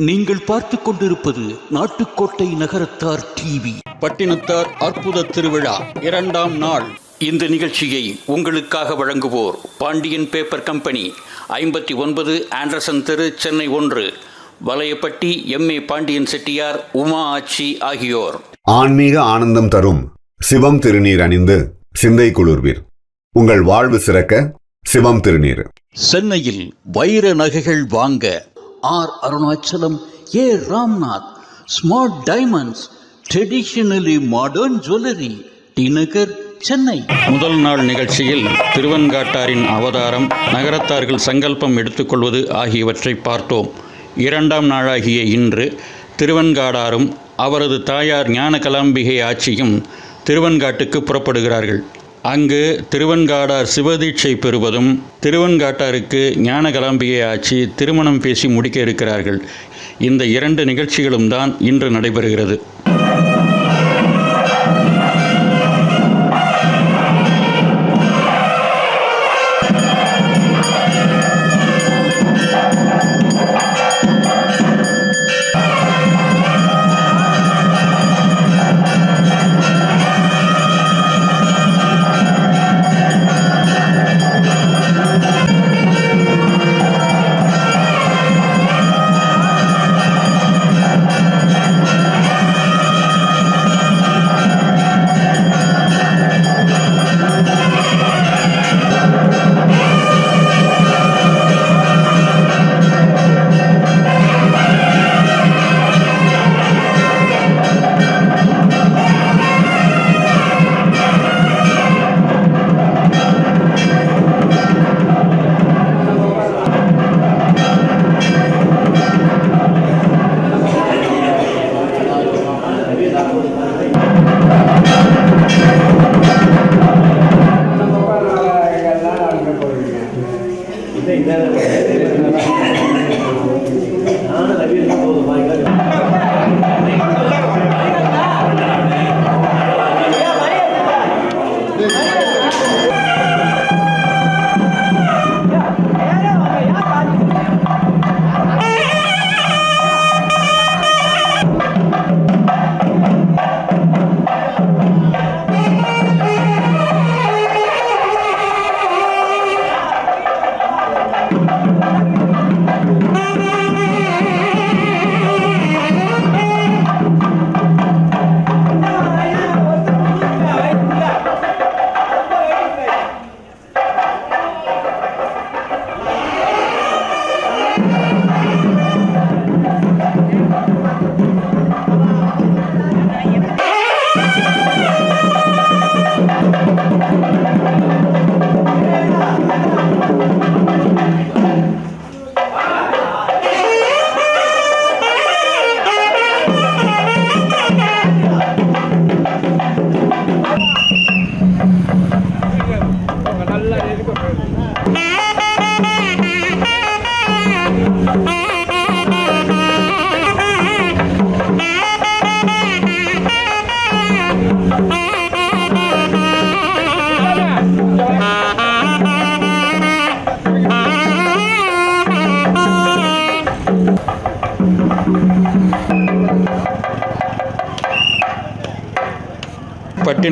நீங்கள் பார்த்துக் கொண்டிருப்பது நாட்டுக்கோட்டை நகரத்தார் டிவி. பட்டினத்தார் அற்புத திருவிழா இரண்டாம் நாள். இந்த நிகழ்ச்சியை உங்களுக்காக வழங்குவோர் பாண்டியன் பேப்பர் கம்பெனி ஐம்பத்தி ஒன்பது ஆண்டர்சன் தெரு சென்னை ஒன்று. வலையப்பட்டி எம் ஏ பாண்டியன் செட்டியார் உமா ஆச்சி ஆகியோர். ஆன்மீக ஆனந்தம் தரும் சிவம் திருநீர் அணிந்து சிந்தை குளிர்வீர். உங்கள் வாழ்வு சிறக்க சிவம் திருநீர். சென்னையில் வைர நகைகள் வாங்க R Arunachalam A Ramnath. Smart diamonds traditionally modern jewellery T Nagar Chennai முதல் நாள் நிகழ்ச்சியில் திருவன்காட்டாரின் அவதாரம் நகரத்தார்கள் சங்கல்பம் எடுத்துக்கொள்வது ஆகியவற்றை பார்த்தோம். இரண்டாம் நாளாகிய இன்று திருவன்காடாரும் அவரது தாயார் ஞான கலாம்பிகை ஆட்சியும் திருவன்காட்டுக்கு புறப்படுகிறார்கள். அங்கு திருவன்காடார் சிவதீட்சை பெறுவதும் திருவன்காட்டாருக்கு ஞான கலாம்பிகை ஆட்சி திருமணம் பேசி முடிக்க இருக்கிறார்கள். இந்த இரண்டு நிகழ்ச்சிகளும் தான் இன்று நடைபெறுகிறது.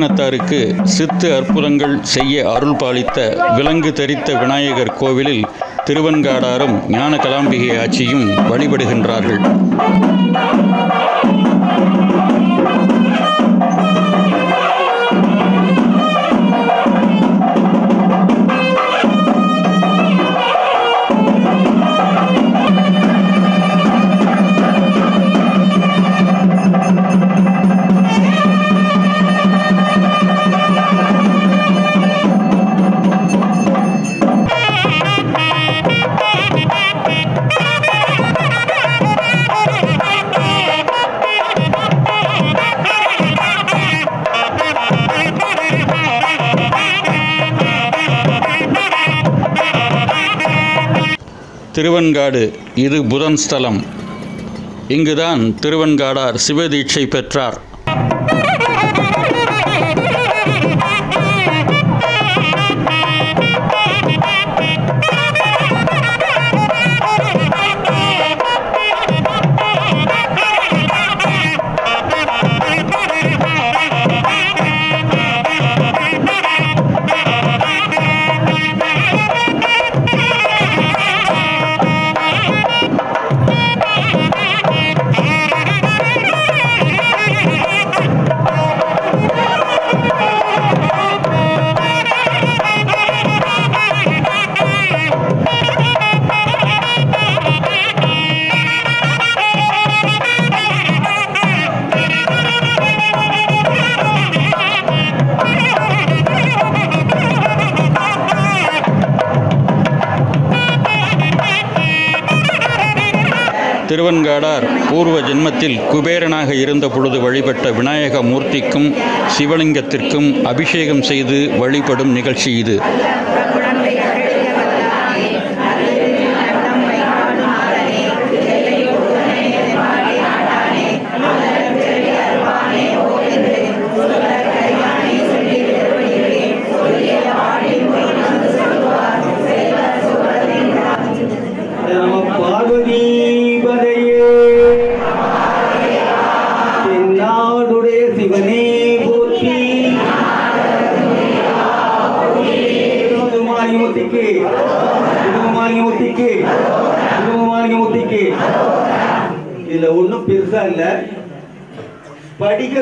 இனத்தாருக்கு சித்து அற்புதங்கள் செய்ய அருள் பாலித்த விலங்கு தரித்த விநாயகர் கோவிலில் திருவன்காடாரும் ஞான கலாம்பிகை ஆட்சியும் வழிபடுகின்றார்கள். திருவன்காடு இது புதன் ஸ்தலம். இங்குதான் திருவன்காடார் சிவதீட்சை பெற்றார். திருவன்காடார் பூர்வ ஜென்மத்தில் குபேரனாக இருந்த பொழுது வழிபட்ட விநாயக மூர்த்திக்கும் சிவலிங்கத்திற்கும் அபிஷேகம் செய்து வழிபடும் நிகழ்ச்சி இது.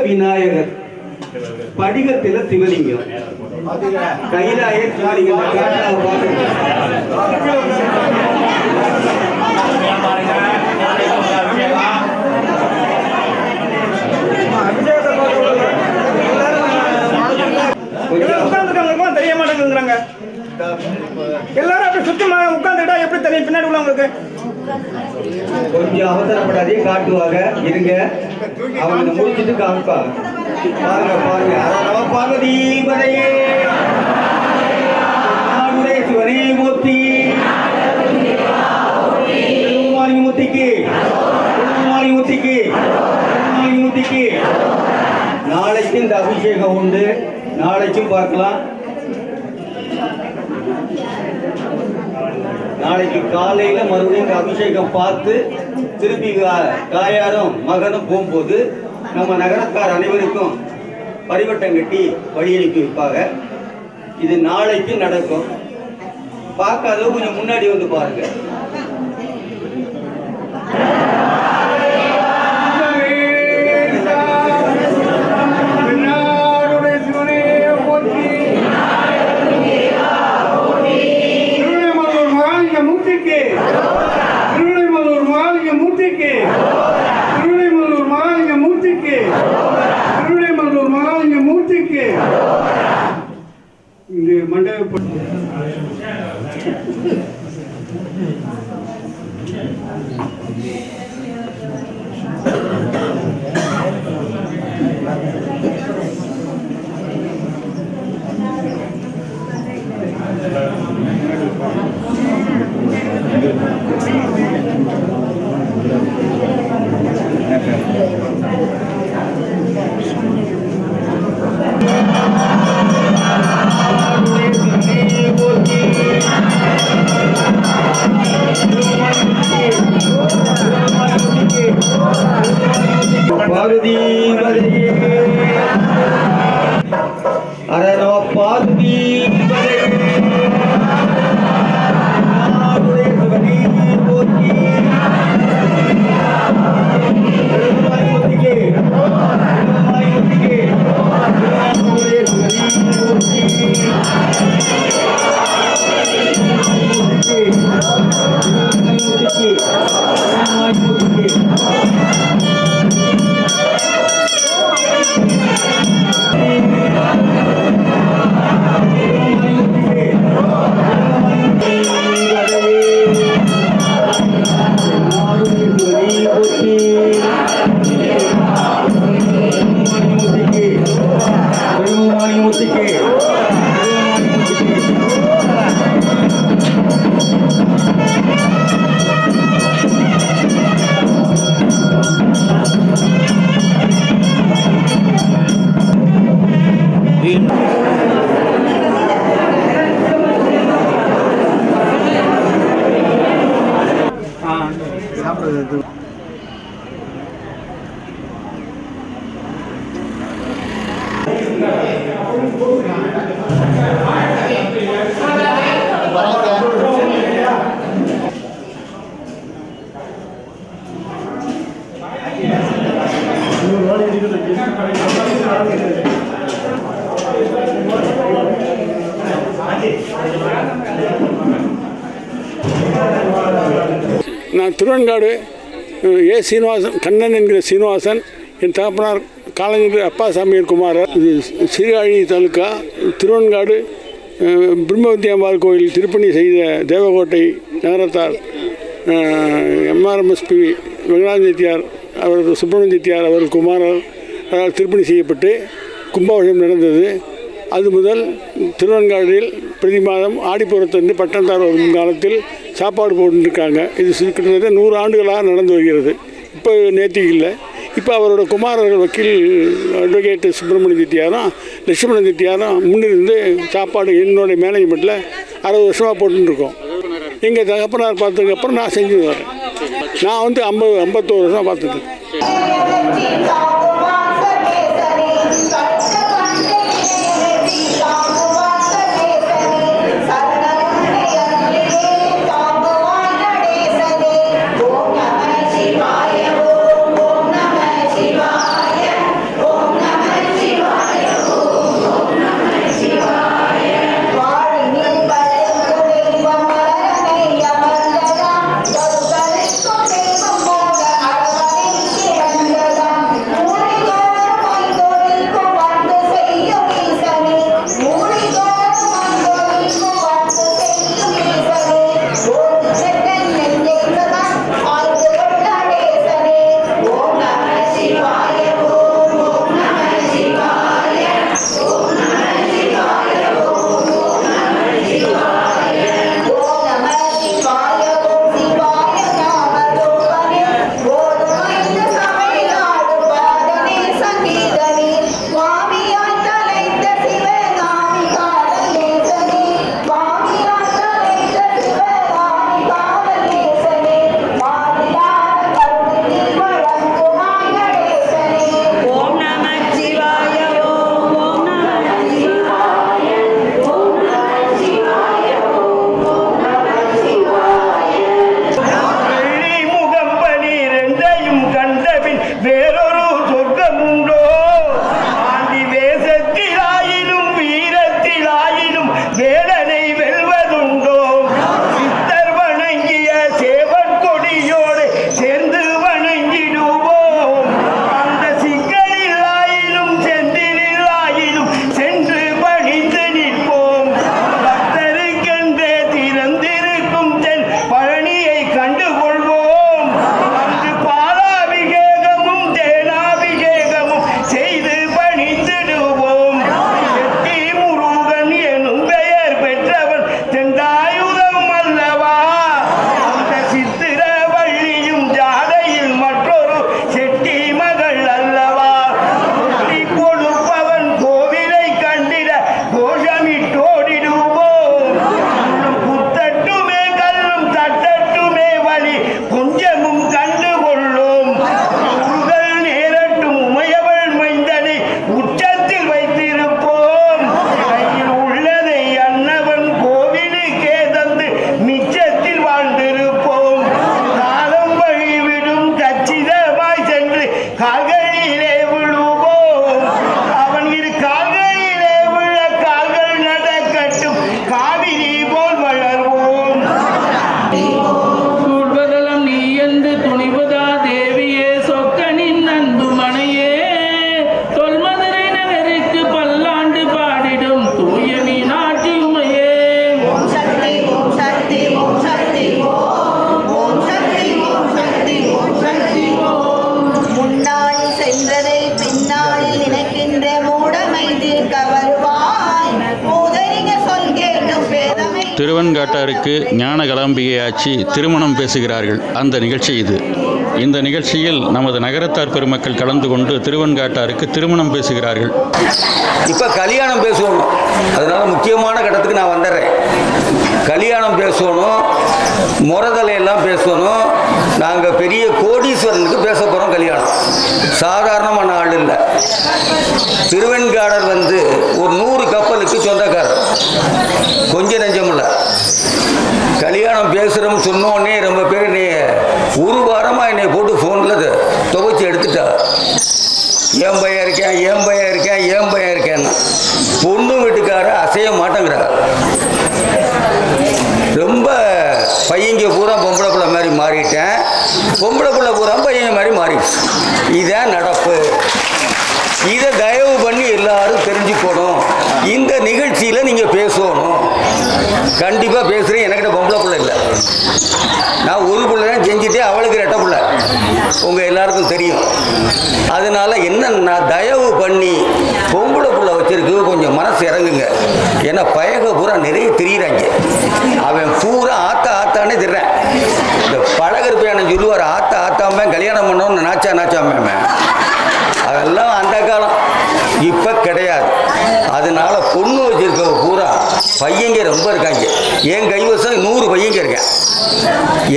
விநாயகர். படிகத்துல சிவலிங்கம். கைலாய சிவலிங்கம். தெரிய மாட்டேங்குதுங்கிறாங்க எல்லாரும் அப்படி சுத்தமாக உட்காந்துட்டா எப்படி தெரியும்? பின்னாடி உள்ளவங்களுக்கு. கொஞ்சம் அவசரப்படாதே காட்டுவாங்க. இருங்க. அவங்க முடிச்சிட்டு காமிப்பாங்க பாருங்க பாருங்க. அதான் பார்வதி பதையே நாடுடைய சிவனே மூர்த்தி. திருமாலி மூர்த்திக்கு. திருமாலி மூர்த்திக்கு. திருமாலி மூர்த்திக்கு. நாளைக்கு இந்த அபிஷேகம் உண்டு. நாளைக்கும் பார்க்கலாம். நாளைக்கு காலையில மறுபடியும் அபிஷேகம் பார்த்து திருப்பி கா- தாயாரும் மகனும் போகும்போது நம்ம நகரத்தார் அனைவருக்கும் பரிவட்டம் கட்டி வழி அனுப்பி வைப்பாங்க. இது நாளைக்கு நடக்கும். பார்க்காதவங்க கொஞ்சம் முன்னாடி வந்து பாருங்க. நான் திருவன்காடு ஏ சீனிவாசன் கண்ணன் என்கிற சீனிவாசன் என் தகப்பனார் காலஞ்சர் அப்பாசாமியர் குமாரர். இது சீர்காழி தாலுக்கா திருவன்காடு அஹ், அம்பாள் கோயில் திருப்பணி செய்த தேவகோட்டை நகரத்தார் எம்ஆர்எம்எஸ்பி வெங்கடாஜ செட்டியார் அவர் சுப்பிரமணிய அவர் குமாரர் அவரால் திருப்பணி செய்யப்பட்டு கும்பாபிஷேகம் நடந்தது. அது முதல் திருவன்காடில் பிரதி மாதம் ஆடிப்புறத்தன்று பட்டந்தார் வரும் காலத்தில் சாப்பாடு போட்டுருக்காங்க. இது கிட்டத்தட்ட நூறு ஆண்டுகளாக நடந்து வருகிறது. இப்போ நேற்றுக்கு இல்லை. இப்போ அவரோட குமாரர்கள் வக்கீல் அட்வொகேட் சுப்பிரமணிய செட்டியாரும் லட்சுமண செட்டியாரும் முன்னிருந்து சாப்பாடு என்னுடைய மேனேஜ்மெண்ட்டில் அறுபது வருஷமாக போட்டுருக்கோம். எங்கள் தகப்பனார் பார்த்ததுக்கப்புறம் நான் செஞ்சு வரேன். நான் வந்து ஐம்பது ஐம்பத்தோரு வருஷம் பார்த்துட்டு திருவன்காட்டாருக்கு ஞான கலாம்பிகை ஆட்சி திருமணம் பேசுகிறார்கள். அந்த நிகழ்ச்சி இது. இந்த நிகழ்ச்சியில் நமது நகரத்தார் பெருமக்கள் கலந்து கொண்டு திருவன்காட்டாருக்கு திருமணம் பேசுகிறார்கள். இப்போ கல்யாணம் பேசணும் அதனால முக்கியமான கட்டத்துக்கு நான் வந்துடுறேன் கல்யாணம் பேசணும் முறதலையெல்லாம் பேசணும் நாங்கள் பெரிய கோடீஸ்வரனுக்கு பேச போகிறோம் கல்யாணம். சாதாரணமான ஆள் இல்லை. திருவெண்காடர் வந்து ஒரு நூறு கப்பலுக்கு சொந்தக்காரர். கொஞ்சம் நெஞ்சமில்லை கல்யாணம் பேசுகிறோம் சொன்னோடனே ரொம்ப பேர் நீ ஒரு வாரமாக என்னை போட்டு ஃபோனில் துவைச்சி எடுத்துட்டா. ஏன் பையன் இருக்கேன்? ஏன் பையன் இருக்கேன்? ஏன் பையன் இருக்கேன்னா பொண்ணு வீட்டுக்கார அசைய மாட்டேங்கிறா. ரொம்ப பையங்க பூரா பொம்பளை பிள்ளை மாதிரி மாறிட்டேன். பொம்பளை பிள்ளை பூரா பையன் மாதிரி மாறிடுச்சு. இதான் நடப்பு. இதை தயவு பண்ணி எல்லாரும் தெரிஞ்சுக்கணும் இந்த நிகழ்ச்சியில் நீங்கள் பேசணும் கண்டிப்பாக பேசுகிறேன் என்கிட்ட பொம்பளை பிள்ளை இல்லை. நான் ஒரு பிள்ளை தான் செஞ்சுட்டு அவளுக்கு ரெட்ட பிள்ளை. உங்கள் எல்லாருக்கும் தெரியும். அதனால என்னன்னா தயவு பண்ணி பொம்பளை பிள்ளை வச்சுருக்கு கொஞ்சம் மனசு இறங்குங்க. ஏன்னா பயக பூரா நிறைய தெரியுறாங்க. அவன் பூரா ஆத்தா ஆத்தானே திடுறேன் இந்த பழகர் பையனை சொல்லுவார் ஆத்தா ஆத்தாம கல்யாணம் பண்ணோன்னு நாச்சா நாச்சாமே அதெல்லாம் அந்த காலம். இப்போ கிடையாது. அதனால பொண்ணு வச்சிருக்க பூரா பையங்க ரொம்ப இருக்காங்க. என் கைவசம் நூறு பையங்க இருக்கேன்.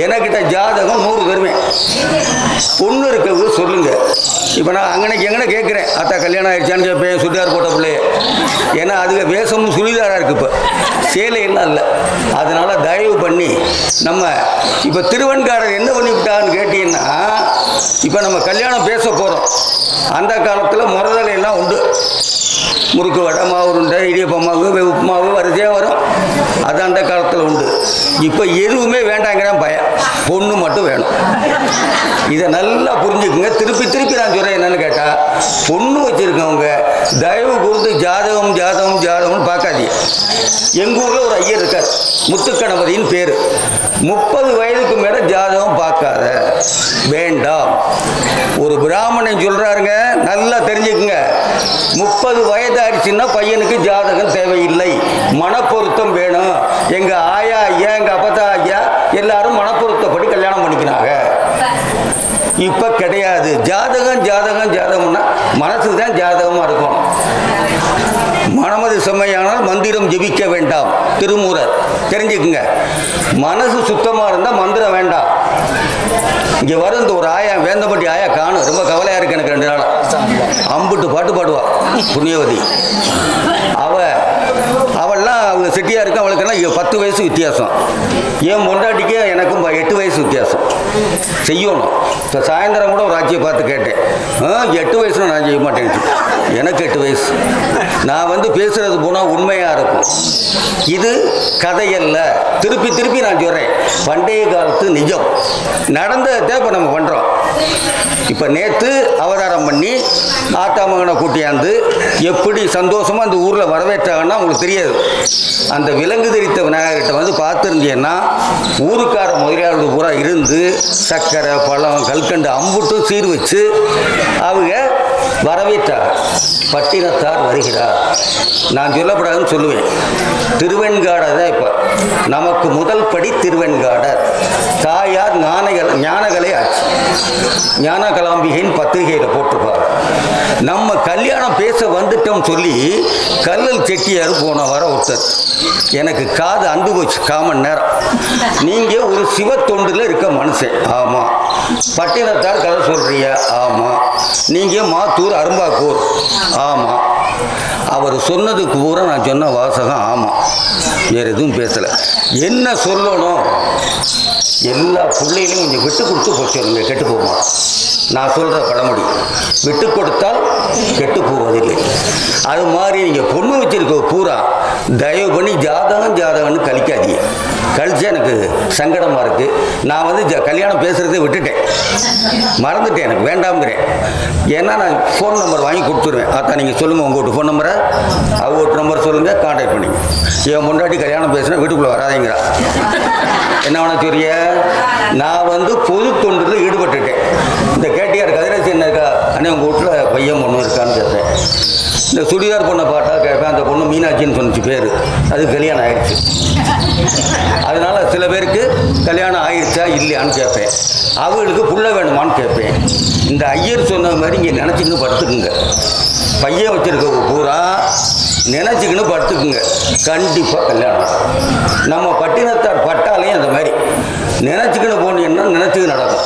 எனக்கிட்ட ஜாதகம் நூறு தருவேன் பொண்ணு இருக்கிறது சொல்லுங்க. இப்போ நான் அங்கனைக்கு எங்கனே கேட்குறேன் அத்தா கல்யாணம் ஆயிடுச்சான்னு கேட்பேன் சுடிதார் போட்ட பிள்ளைய. ஏன்னா அதுக்கு வேஷமும் சுடிதாராக இருக்கு இப்போ. சேலையெல்லாம் இல்லை. அதனால தயவு பண்ணி நம்ம இப்போ திருவன்காரர் என்ன பண்ணிவிட்டான்னு கேட்டீங்கன்னா இப்போ நம்ம கல்யாணம் பேச போகிறோம் அந்த காலத்தில் முறதலை எல்லாம் உண்டு. முறுக்கு வடை மாவு உருண்டை இடியப்ப மாவு உப்புமாவு வரிசையாக வரும். அது அந்த காலத்தில் உண்டு. இப்போ எதுவுமே வேண்டாங்கிறேன் பயம். பொண்ணு மட்டும் வேணும். இதை நல்லா புரிஞ்சுக்குங்க. திருப்பி திருப்பி நான் சொல்கிறேன் என்னென்னு கேட்டால் பொண்ணு வச்சுருக்கவங்க தயவு கூர்ந்து ஜாதகம் ஜாதகம் ஜாதகம்னு பார்க்காதீங்க. எங்கள் ஊரில் ஒரு ஐயர் இருக்கார். முத்துக்கணபதியின் பேர். முப்பது வயதுக்கு மேலே ஜாதகம் பார்க்காத. வேண்டாம். ஒரு பிராமணன் சொல்கிறாருங்க நல்லா தெரிஞ்சுக்குங்க. முப்பது வயதாகிடுச்சுன்னா பையனுக்கு ஜாதகம் தேவையில்லை. மனப்பொருத்தம் வேணும் எங்கள் ஆயா ஐயா எங்கள் அப்பத்தா ஐயா எல்லாரும் மனப்பொருத்தப்படி கல்யாணம் பண்ணிக்கிறாங்க இப்போ கிடையாது. ஜாதகம் ஜாதகம் ஜாதகம்னா மனசுக்கு தான் ஜாதகமாக இருக்கும். மனமது செம்மையானால் மந்திரம் ஜெபிக்க வேண்டாம். திருமூரர் தெரிஞ்சுக்குங்க. மனசு சுத்தமாக இருந்தால் மந்திரம் வேண்டாம். இங்கே வரும் இந்த ஒரு ஆயா வேந்தப்பட்டி ஆயா காணும். ரொம்ப கவலையாக இருக்கு எனக்கு ரெண்டு நாளா. அம்புட்டு பாட்டு பாடுவா புண்ணியவதி. அவ அவங்க சிட்டியாக இருக்கும் அவளுக்கெல்லாம் பத்து வயசு வித்தியாசம். என் பொண்டாட்டிக்கு எனக்கும் எட்டு வயசு வித்தியாசம். செய்யணும். இப்போ சாயந்தரம் கூட ஒரு ஆட்சியை பார்த்து கேட்டேன். ஆ எட்டு வயசுல நான் செய்ய மாட்டேன். எனக்கு எட்டு வயசு. நான் வந்து பேசுறது போனால் உண்மையாக இருக்கும். இது கதையல்ல. திருப்பி திருப்பி நான் சொல்கிறேன் பண்டைய காலத்து நிஜம். நடந்ததை இப்போ நம்ம பண்ணுறோம் இப்போ நேற்று அவதாரம் பண்ணி ஆத்தா மகனை கூட்டியாந்து எப்படி சந்தோஷமாக அந்த ஊரில் வரவேற்றாங்கன்னா உங்களுக்கு தெரியாது. அந்த விலங்கு தெரித்த விநாயகர்கிட்ட வந்து பார்த்துருந்தீங்கன்னா ஊருக்கார முதலியாளர்கள் பூரா இருந்து சர்க்கரை பழம் கல்கண்டு அம்புட்டும் சீர் வச்சு அவங்க வரவேற்றார். பட்டினத்தார் வருகிறார். நான் சொல்லப்படாதுன்னு சொல்லுவேன். திருவெண்காடை தான் இப்போ. நமக்கு முதல் படி திருவெண்காடர். தாயார் ஞானகல ஞானகலை ஆச்சு ஞான கலாம்பிகையின் பத்திரிகையில் போட்டிருப்பார். நம்ம கல்யாணம் பேச வந்துட்டோம் சொல்லி கல்லல் செட்டியார் போன வர ஒருத்தர். எனக்கு காது அந்து போச்சு காமன் நேரம். நீங்கள் ஒரு சிவ தொண்டில் இருக்க மனுஷன். ஆமாம் பட்டினத்தார் கதை சொல்கிறீங்க ஆமாம் நீங்கள் ஆத்தூர் அரும்பாக்கூர். ஆமாம் அவர் சொன்னதுக்கு பூரா நான் சொன்ன வாசகம் ஆமாம் வேறு எதுவும் பேசலை. என்ன சொல்லணும்? எல்லா பிள்ளைகளையும் கொஞ்சம் விட்டு கொடுத்து போச்சுருங்க கெட்டு போமா நான் சொல்கிற பழமொழி. விட்டு கொடுத்தால் கெட்டு போவதில்லை. அது மாதிரி நீங்கள் பொண்ணு வச்சுருக்க பூரா. தயவு பண்ணி ஜாதகம் ஜாதகம்னு கழிக்காதீங்க. கழிச்சு எனக்கு சங்கடமாக இருக்குது நான் வந்து கல்யாணம் பேசுகிறதே விட்டுட்டேன். மறந்துட்டேன் எனக்கு வேண்டாம்ங்கிறேன். ஏன்னா நான் ஃபோன் நம்பர் வாங்கி கொடுத்துருவேன். அத்தா நீங்கள் சொல்லுங்கள் உங்கள்கிட்ட ஃபோன் நம்பரை அவங்க நம்பர் சொல்லுங்கள் கான்டாக்ட் பண்ணி என் முன்னாடி கல்யாணம் பேசுனா வீட்டுக்குள்ளே வராதீங்கிறா. என்ன வேணா சொல்றிய? நான் வந்து பொது தொண்டில் ஈடுபட்டுட்டேன். இந்த கேட்டியார் கதிரேசி என்ன இருக்கா அண்ணே உங்கள் வீட்டில் பையன் பொண்ணு இருக்கான்னு கேட்டேன். இந்த சுடிதார் பொண்ணை பாட்டா கேட்பேன் அந்த பொண்ணு மீனாட்சின்னு சொன்னிச்சு பேர். அது கல்யாணம் ஆயிடுச்சு. அதனால் சில பேருக்கு கல்யாணம் ஆயிடுச்சா இல்லையான்னு கேட்பேன். அவங்களுக்கு புள்ள வேணுமான்னு கேட்பேன். இந்த ஐயர் சொன்ன மாதிரி இங்கே நினச்சிக்கின்னு படுத்துக்குங்க. பையன் வச்சுருக்க பூரா நினச்சிக்கின்னு படுத்துக்குங்க. கண்டிப்பாக கல்யாணம் நம்ம பட்டினத்தார் பட்டாலையும் அந்த மாதிரி. நினச்சிக்கின்னு போனீங்கன்னா நினச்சிக்கின்னு நடக்கும்.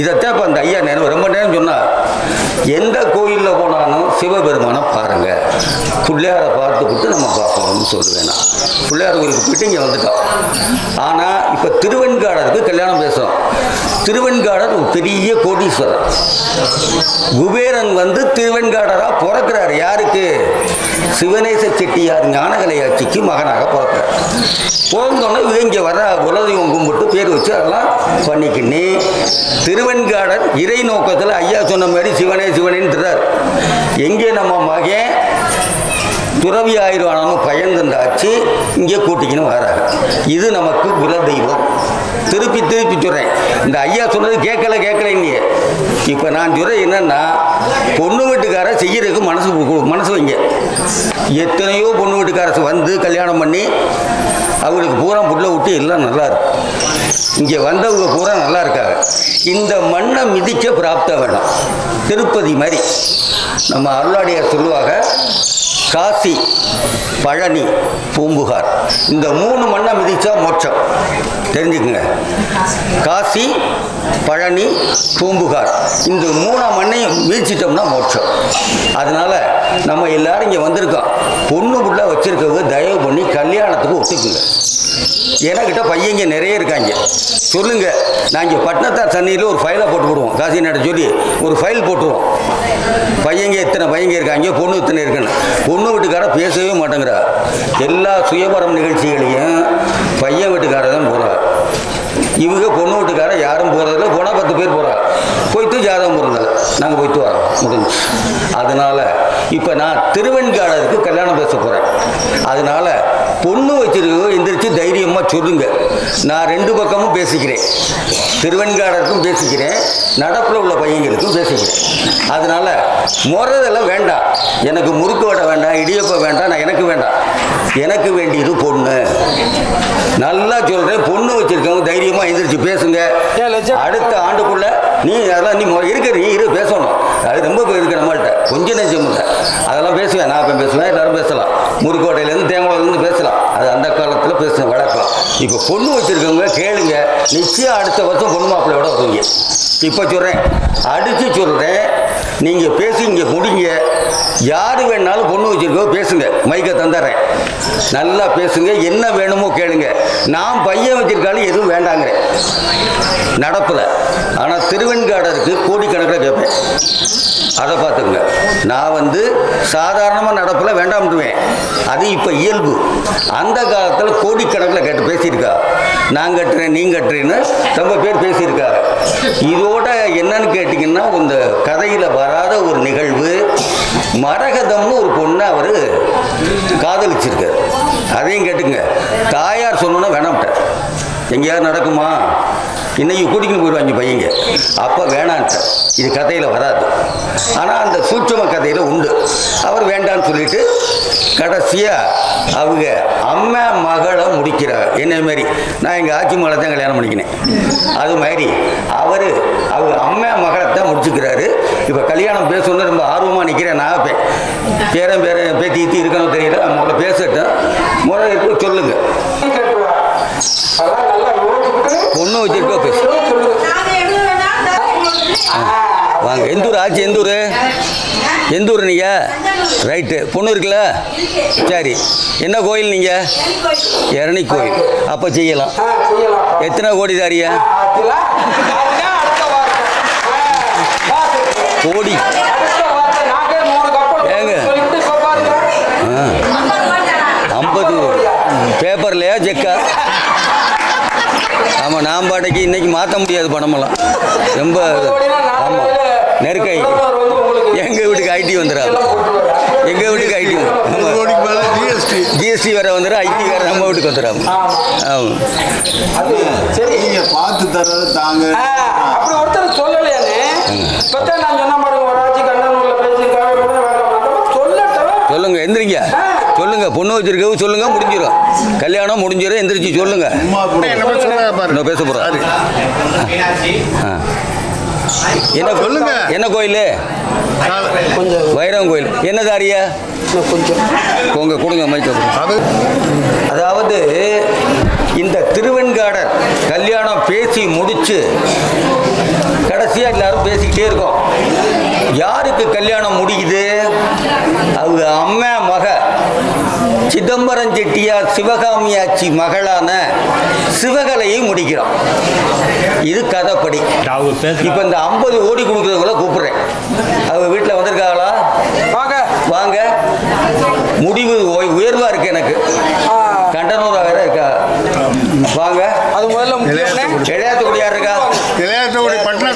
இதைத்தான் இப்போ அந்த ஐயா நினைவு ரொம்ப நேரம் சொன்னார். எந்த கோயிலில் போனாலும் சிவபெருமானை பாருங்கள் பிள்ளையாரை பார்த்துக்கிட்டு நம்ம பார்க்கணும்னு சொல்லுவேன் நான். பிள்ளையார் கோயிலுக்கு போயிட்டு இங்கே வந்துட்டோம். ஆனால் இப்போ திருவெண்காடருக்கு கல்யாணம் பேசுகிறோம் திருவெண்காடர் ஒரு பெரிய கோடீஸ்வரர். குபேரன் வந்து திருவெண்காடராக பிறக்கிறார். யாருக்கு? சிவனேச செட்டியார் ஞானகலை ஆட்சிக்கு மகனாக பிறக்கிறார். பிறந்தோன்னே இவங்க வர குலதெய்வம் கும்பிட்டு பேர் வச்சு அதெல்லாம் பண்ணிக்கின்னு திருவெண்காடர் இறை நோக்கத்தில் ஐயா சொன்ன மாதிரி சிவனே சிவனேன்றார். எங்கே நம்ம மகன்? துறவி ஆயிடுவானு பயந்துண்டாச்சு இங்கே கூட்டிக்கின்னு வராங்க இது நமக்கு குல தெய்வம் திருப்பி திருப்பி சொல்கிறேன் இந்த ஐயா சொன்னது கேட்கல கேட்கல இங்கே இப்போ நான் சொல்கிறேன் என்னன்னா பொண்ணு வீட்டுக்கார செய்யறதுக்கு மனசு மனசு வைங்க. எத்தனையோ பொண்ணு வீட்டுக்காரசு வந்து கல்யாணம் பண்ணி அவங்களுக்கு பூரா புள்ள விட்டு எல்லாம் நல்லா இருக்கும். இங்கே வந்தவங்க பூரா நல்லா இருக்காங்க. இந்த மண்ணை மிதிக்க பிராப்த வேணும். திருப்பதி மாதிரி. நம்ம அருளாடியார் சொல்லுவாங்க காசி பழனி பூம்புகார். இந்த மூணு மண்ணை மிதித்தா மோட்சம். தெரிஞ்சுக்குங்க. காசி பழனி பூம்புகார். இந்த மூணு மண்ணையும் வீழ்ச்சிட்டோம்னா மோட்சம். அதனால் நம்ம எல்லாரும் இங்கே வந்திருக்கோம். பொண்ணு பிள்ளை வச்சுருக்கவங்க தயவு பண்ணி கல்யாணத்துக்கு ஒத்துக்குங்க. எனக்கிட்ட பையங்க நிறைய இருக்காங்க. சொல்லுங்க. நான் இங்கே பட்டினத்தார் சன்னியில் ஒரு ஃபைலை போட்டு விடுவோம். காசி நட சொல்லி ஒரு ஃபைல் போட்டுருவோம். பையங்க இத்தனை பையங்க இருக்காங்க பொண்ணு இத்தனை இருக்குன்னு. பொண்ணு பொண்ணு வீட்டுக்கார பேசவே மாட்டேங்கிறா. எல்லா சுயபரம் நிகழ்ச்சிகளையும் பையன் வீட்டுக்கார தான் போகிறா இவங்க பொண்ணு வீட்டுக்கார யாரும் போகிறதில்ல போனால் பத்து பேர் போகிறா போய்த்து ஜாதகம் போகிறதில்ல நாங்கள் போய்த்து வரோம். முடிஞ்சு. அதனால் இப்போ நான் திருவெண்காடருக்கு கல்யாணம் பேச போகிறேன் அதனால பொண்ணு வச்சிருக்கோ எந்திரிச்சு தைரியமாக சொல்லுங்க. நான் ரெண்டு பக்கமும் பேசிக்கிறேன். திருவெண்காடருக்கும் பேசிக்கிறேன். நடப்பில் உள்ள பையங்களுக்கும் பேசிக்கிறேன். அதனால முறதெல்லாம் வேண்டாம். எனக்கு முறுக்கு வடை வேண்டாம் இடியப்பம் வேண்டாம் நான் எனக்கு வேண்டாம். எனக்கு வேண்டியது பொண்ணு. நல்லா சொல்றேன். பொண்ணு வச்சிருக்கவங்க தைரியமா எந்திரிச்சு பேசுங்க. அடுத்த ஆண்டுக்குள்ள நீ அதெல்லாம் நீ இருக்க நீ இரு பேசணும். அது ரொம்ப பேர் இருக்கு நம்மள்ட்ட. கொஞ்சம் நெஞ்சம் இல்லை அதெல்லாம் பேசுவேன். நான் இப்போ பேசுவேன் எல்லாரும் பேசலாம் முறுக்கோட்டையிலேருந்து தேங்குளத்துலேருந்து பேசலாம் அது அந்த காலத்தில் பேசுன வழக்கம் இப்போ பொண்ணு வச்சுருக்கவங்க கேளுங்க. நிச்சயம் அடுத்த வருஷம் பொண்ணு மாப்பிள்ளையோட வருவீங்க. இப்போ சொல்கிறேன் அடித்து சொல்கிறேன் நீங்கள் பேசி இங்கே முடிங்க. யார் வேணாலும் பொண்ணு வச்சிருக்கோ பேசுங்க. மைக்கை தந்துடுறேன். நல்லா பேசுங்க. என்ன வேணுமோ கேளுங்க. நான் பையன் வச்சிருக்காலும் எதுவும் வேண்டாங்கிறேன். நடப்பில். ஆனால் திருவெண்காடருக்கு கோடிக்கணக்கில் கேட்பேன். அதை பார்த்துக்குங்க. நான் வந்து சாதாரணமாக நடப்பில் வேண்டாம்டுவேன் அது இப்போ இயல்பு. அந்த காலத்தில் கோடிக்கணக்கில் கேட்டு பேசியிருக்கா. நான் கட்டுறேன் நீ கட்டுறேன்னு ரொம்ப பேர் பேசியிருக்காங்க இதோட என்னன்னு கேட்டிங்கன்னா இந்த கதையில் வராத ஒரு நிகழ்வு மரகதம்னு ஒரு பொண்ணை அவர் காதலிச்சிருக்காரு. அதையும் கேட்டுங்க தாயார் சொன்னோன்னா வேணாம்ட்டார். எங்கேயாவது நடக்குமா? இன்னைக்கு கூட்டிக்கிட்டு போயிடுவாங்க பையங்க. அப்போ வேணான்ட்டு இது கதையில் வராது. ஆனால் அந்த சூட்சம கதையில் உண்டு. அவர் வேண்டான்னு சொல்லிட்டு கடைசியாக அவங்க அம்மா மகளை முடிக்கிறார். என்ன மாதிரி. நான் எங்கள் ஆட்சி மகளை தான் கல்யாணம் பண்ணிக்கினேன். அது மாதிரி அவர் அவங்க அம்மா மகளை தான் முடிச்சுக்கிறாரு. இப்போ கல்யாணம் பேசணும்னு ரொம்ப ஆர்வமாக நிற்கிறேன் நான் பே பேரன் பேரன் பேத்தி ஈத்தி இருக்கணும் தெரியல. முதல்ல பேசட்டும். முதல்ல இருக்க சொல்லுங்க. பொண்ணு வச்சிருக்கோ பேசு வாங்க எந்த ஊர்? ஆச்சு எந்த ஊர்? எந்த ஊர் நீங்கள் ரைட்டு. பொண்ணு இருக்குல்ல? சரி. என்ன கோயில் நீங்கள் இரணி கோயில் அப்போ செய்யலாம். எத்தனை கோடி தாரியா கோடி ஏங்க. ஐம்பது பேப்பர்லையா செக்கா? ஆமாம் நான் பாட்டைக்கு இன்னைக்கு மாற்ற முடியாது பணமெல்லாம். ரொம்ப ஆமாம் நெருக்கை. எங்கள் வீட்டுக்கு ஐடி வந்துடாது எங்கள் வீட்டுக்கு ஐடி ஜிஎஸ்டி வேற வந்துடும் ஐடி வேற நம்ம வீட்டுக்கு வந்துடும் ஆமாம் நீங்க பார்த்து தர்றது தாங்க. அப்படி ஒருத்தர் சொல்லலையானே சொல்லுங்க எந்திரிங்க. சொல்லுங்க பொண்ணு வச்சிருக்கவு சொல்லுங்க முடிஞ்சிடும் கல்யாணம் முடிஞ்சிடும் எந்திரிச்சு சொல்லுங்க. நான் பேச போகிறேன் என்ன சொல்லுங்க. என்ன கோயில்? வைரம் கோயில். என்ன தாரியா கொஞ்சம். உங்க கொடுங்க மைக்க அது அதாவது இந்த திருவெண்காடர் கல்யாணம் பேசி முடிச்சு கடைசியா எல்லாரும் பேசிக்கிட்டே இருக்கோம். யாருக்கு கல்யாணம் முடியுது அவங்க அம்மா மக. சிதம்பரம் செட்டியார் சிவகாமியாச்சி மகளான சிவகலையை முடிக்கிறோம் இது கதைப்படி. இப்போ இந்த ஐம்பது கோடி கொடுக்குறவங்கள கூப்பிடுறேன். அவங்க வீட்டில் வந்திருக்காங்களா? வாங்க. வாங்க. முடிவு உய- உயர்வா இருக்கு எனக்கு. கண்டனூரா வேற இருக்கா. வாங்க. அது முதல்ல முக்கியம்னே? இளையாத்துக்குடி யார் இருக்கா?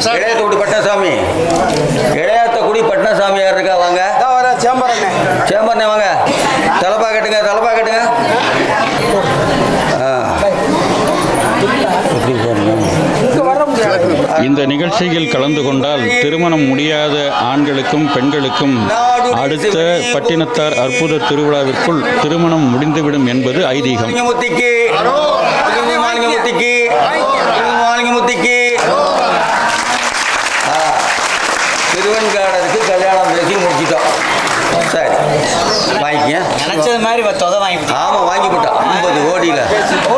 இடையத்தோடு பட்டணசாமி. இடையாத்தக்குடி பட்டணசாமி யார் இருக்கா? வாங்க. சேம்பரண்ணே. சேம்பரண்ணே வாங்க. தலைப்பா கட்டுங்க தலைப்பா கட்டுங்க. இந்த நிகழ்ச்சியில் கலந்து கொண்டால் திருமணம் முடியாத ஆண்களுக்கும் பெண்களுக்கும் அடுத்த பட்டினத்தார் அற்புத திருவிழாவிற்குள் திருமணம் முடிந்துவிடும் என்பது ஐதீகம். 开了。